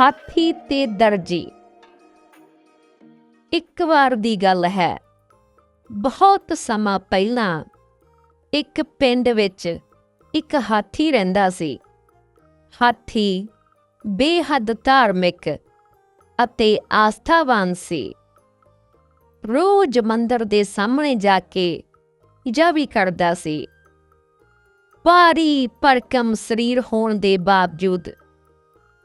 ਹਾਥੀ ਤੇ ਦਰਜੀ। ਇੱਕ ਵਾਰ ਦੀ ਗੱਲ ਹੈ। ਬਹੁਤ ਸਮਾਂ ਪਹਿਲਾਂ ਇੱਕ ਪਿੰਡ ਵਿੱਚ ਇੱਕ ਹਾਥੀ ਰਹਿੰਦਾ ਸੀ। ਹਾਥੀ ਬੇਹੱਦ ਧਾਰਮਿਕ ਅਤੇ ਆਸਥਾਵਾਨ ਸੀ। ਰੋਜ਼ ਮੰਦਰ ਦੇ ਸਾਹਮਣੇ ਜਾ ਕੇ ਪੂਜਾ ਵੀ ਕਰਦਾ ਸੀ। ਭਾਰੀ ਭਰਕਮ ਸਰੀਰ ਹੋਣ ਦੇ ਬਾਵਜੂਦ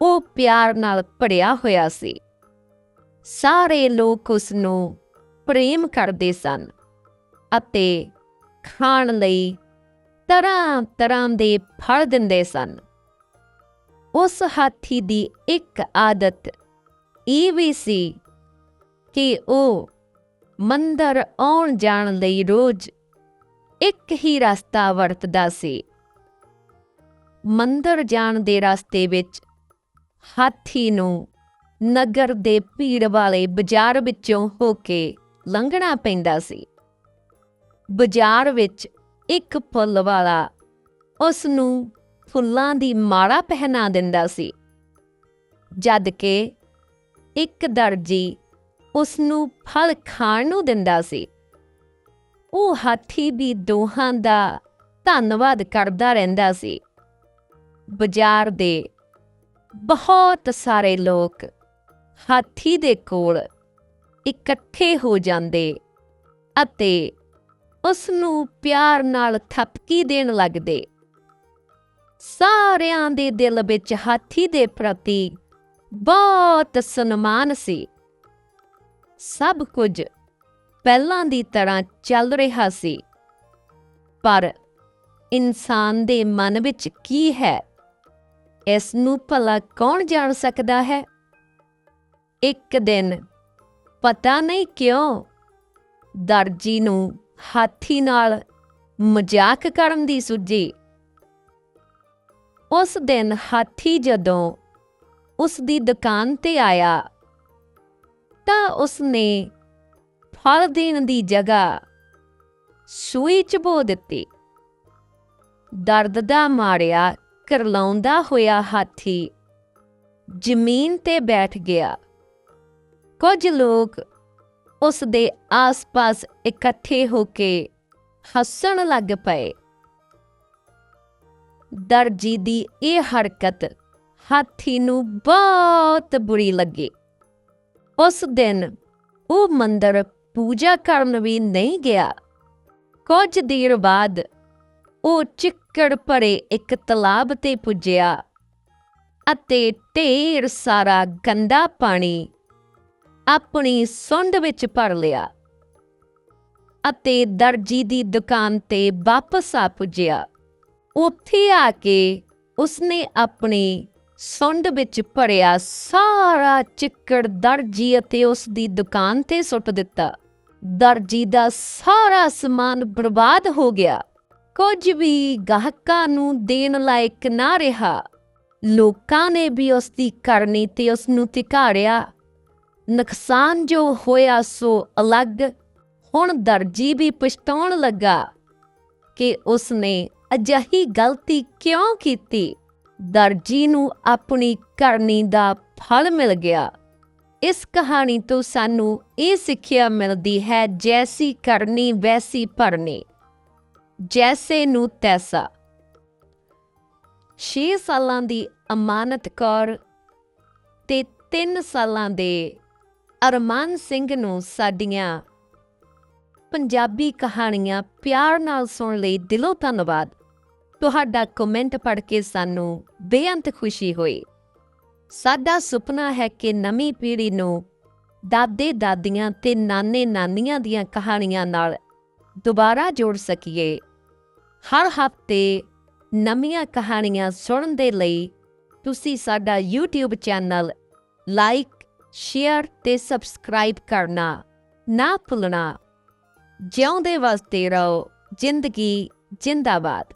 ਉਹ ਪਿਆਰ ਨਾਲ ਭਰਿਆ ਹੋਇਆ ਸੀ। ਸਾਰੇ ਲੋਕ ਉਸ ਨੂੰ ਪ੍ਰੇਮ ਕਰਦੇ ਸਨ ਅਤੇ ਖਾਣ ਲਈ ਤਰ੍ਹਾਂ ਤਰ੍ਹਾਂ ਦੇ ਫਲ ਦਿੰਦੇ ਸਨ। ਉਸ ਹਾਥੀ ਦੀ ਇੱਕ ਆਦਤ ਇਹ ਵੀ ਸੀ ਕਿ ਉਹ ਮੰਦਰ ਆਉਣ ਜਾਣ ਲਈ ਰੋਜ਼ ਇੱਕ ਹੀ ਰਸਤਾ ਵਰਤਦਾ ਸੀ। ਮੰਦਰ ਜਾਣ ਦੇ ਰਸਤੇ ਵਿੱਚ ਹਾਥੀ ਨੂੰ ਨਗਰ ਦੇ ਭੀੜ ਵਾਲੇ ਬਾਜ਼ਾਰ ਵਿੱਚੋਂ ਹੋ ਕੇ ਲੰਘਣਾ ਪੈਂਦਾ ਸੀ। ਬਾਜ਼ਾਰ ਵਿੱਚ ਇੱਕ ਫੁੱਲ ਵਾਲਾ ਉਸ ਨੂੰ ਫੁੱਲਾਂ ਦੀ ਮਾਲਾ ਪਹਿਨਾ ਦਿੰਦਾ ਸੀ। ਜਦ ਕਿ ਇੱਕ ਦਰਜੀ ਉਸ ਨੂੰ ਫਲ ਖਾਣ ਨੂੰ ਦਿੰਦਾ ਸੀ। ਉਹ ਹਾਥੀ ਵੀ ਦੋਹਾਂ ਦਾ ਧੰਨਵਾਦ ਕਰਦਾ ਰਹਿੰਦਾ ਸੀ। ਬਾਜ਼ਾਰ ਦੇ ਬਹੁਤ ਸਾਰੇ ਲੋਕ ਹਾਥੀ ਦੇ ਕੋਲ ਇਕੱਠੇ ਹੋ ਜਾਂਦੇ ਅਤੇ ਉਸ ਨੂੰ ਪਿਆਰ ਨਾਲ ਥਪਕੀ ਦੇਣ ਲੱਗਦੇ। ਸਾਰਿਆਂ ਦੇ ਦਿਲ ਵਿੱਚ ਹਾਥੀ ਦੇ ਪ੍ਰਤੀ ਬਹੁਤ ਸਨਮਾਨ ਸੀ। ਸਭ ਕੁਝ ਪਹਿਲਾਂ ਦੀ ਤਰ੍ਹਾਂ ਚੱਲ ਰਿਹਾ ਸੀ। ਪਰ ਇਨਸਾਨ ਦੇ ਮਨ ਵਿੱਚ ਕੀ ਹੈ? ਇਸ ਨੂੰ ਭਲਾ ਕੌਣ ਜਾਣ ਸਕਦਾ ਹੈ? ਇੱਕ ਦਿਨ, ਪਤਾ ਨਹੀਂ ਕਿਉਂ, ਦਰਜੀ ਨੂੰ ਹਾਥੀ ਨਾਲ ਮਜ਼ਾਕ ਕਰਨ ਦੀ ਸੁੱਝੀ। ਉਸ ਦਿਨ ਹਾਥੀ ਜਦੋਂ ਉਸ ਦੀ ਦੁਕਾਨ ਤੇ ਆਇਆ, ਤਾਂ ਉਸਨੇ ਫਲ ਦੇਣ ਦੀ ਜਗ੍ਹਾ ਸੂਈ ਚਬੋ ਦਿੱਤੀ। ਦਰਦ ਦਾ ਮਾਰਿਆ ਕਰਲਾਉਂਦਾ ਹੋਇਆ ਹਾਥੀ ਜ਼ਮੀਨ ਤੇ ਬੈਠ ਗਿਆ। ਕੁਝ ਲੋਕ ਉਸ ਦੇ ਆਸ-ਪਾਸ ਇਕੱਠੇ ਹੋ ਕੇ ਹੱਸਣ ਲੱਗ ਪਏ। ਦਰਜੀ ਦੀ ਇਹ ਹਰਕਤ ਹਾਥੀ ਨੂੰ ਬਹੁਤ ਬੁਰੀ ਲੱਗੀ। ਉਸ ਦਿਨ ਉਹ ਮੰਦਰ ਪੂਜਾ ਕਰਨ ਵੀ ਨਹੀਂ ਗਿਆ। ਕੁਝ ਦੇਰ ਬਾਅਦ ਉਹ ਚਿੱਕੜ ਭਰੇ ਇੱਕ ਤਲਾਬ ਤੇ ਪੁੱਜਿਆ ਅਤੇ ਢੇਰ ਸਾਰਾ ਗੰਦਾ ਪਾਣੀ ਆਪਣੀ ਸੁੰਡ ਵਿੱਚ ਭਰ ਲਿਆ ਅਤੇ ਦਰਜੀ ਦੀ ਦੁਕਾਨ ਤੇ ਵਾਪਸ ਆ ਪੁੱਜਿਆ। ਉੱਥੇ ਆ ਕੇ ਉਸਨੇ ਆਪਣੀ ਸੁੰਡ ਵਿੱਚ ਭਰਿਆ ਸਾਰਾ ਚਿੱਕੜ ਦਰਜੀ ਅਤੇ ਉਸ ਦੀ ਦੁਕਾਨ ਤੇ ਸੁੱਟ ਦਿੱਤਾ। ਦਰਜੀ ਦਾ ਸਾਰਾ ਸਮਾਨ ਬਰਬਾਦ ਹੋ ਗਿਆ। ਕੁਝ ਵੀ ਗਾਹਕਾਂ ਨੂੰ ਦੇਣ ਲਾਇਕ ਨਾ ਰਿਹਾ। ਲੋਕਾਂ ਨੇ ਵੀ ਉਸ ਦੀ ਕਰਨੀ ਤੇ ਉਸ ਨੂੰ ਧਿਕਾਰਿਆ। ਨੁਕਸਾਨ ਜੋ ਹੋਇਆ ਸੋ ਅਲੱਗ, ਹੁਣ ਦਰਜੀ ਵੀ ਪਛਤਾਉਣ ਲੱਗਾ ਕਿ ਉਸਨੇ ਅਜਿਹੀ ਗਲਤੀ ਕਿਉਂ ਕੀਤੀ? ਦਰਜੀ ਨੂੰ ਆਪਣੀ ਕਰਨੀ ਦਾ ਫਲ ਮਿਲ ਗਿਆ। ਇਸ ਕਹਾਣੀ ਤੋਂ ਸਾਨੂੰ ਇਹ ਸਿੱਖਿਆ ਮਿਲਦੀ ਹੈ, ਜੈਸੀ ਕਰਨੀ ਵੈਸੀ ਭਰਨੀ। ਜੈਸੇ ਨੂੰ ਤੈਸਾ। 6 ਸਾਲਾਂ ਦੀ ਅਮਾਨਤ ਕੌਰ ਤੇ 3 ਸਾਲਾਂ ਦੇ ਅਰਮਾਨ ਸਿੰਘ ਨੂੰ ਸਾਡੀਆਂ ਪੰਜਾਬੀ ਕਹਾਣੀਆਂ ਪਿਆਰ ਨਾਲ ਸੁਣ ਲਈ ਦਿਲੋਂ ਧੰਨਵਾਦ। ਤੁਹਾਡਾ ਕਮੈਂਟ ਪੜ੍ਹ ਕੇ ਸਾਨੂੰ ਬੇਅੰਤ ਖੁਸ਼ੀ ਹੋਈ। ਸਾਡਾ ਸੁਪਨਾ ਹੈ ਕਿ ਨਵੀਂ ਪੀੜ੍ਹੀ ਨੂੰ ਦਾਦੇ ਦਾਦੀਆਂ ਤੇ ਨਾਨੇ ਨਾਨੀਆਂ ਦੀਆਂ ਕਹਾਣੀਆਂ ਨਾਲ ਦੁਬਾਰਾ ਜੋੜ ਸਕੀਏ। ਹਰ ਹਫ਼ਤੇ ਨਵੀਆਂ ਕਹਾਣੀਆਂ ਸੁਣਨ ਦੇ ਲਈ ਤੁਸੀਂ ਸਾਡਾ YouTube ਚੈਨਲ ਲਾਈਕ, ਸ਼ੇਅਰ ਤੇ ਸਬਸਕ੍ਰਾਈਬ ਕਰਨਾ ਨਾ ਭੁੱਲਣਾ। ਜਿਉਂਦੇ ਵਸਦੇ ਰਹੋ। ਜ਼ਿੰਦਗੀ ਜਿੰਦਾਬਾਦ।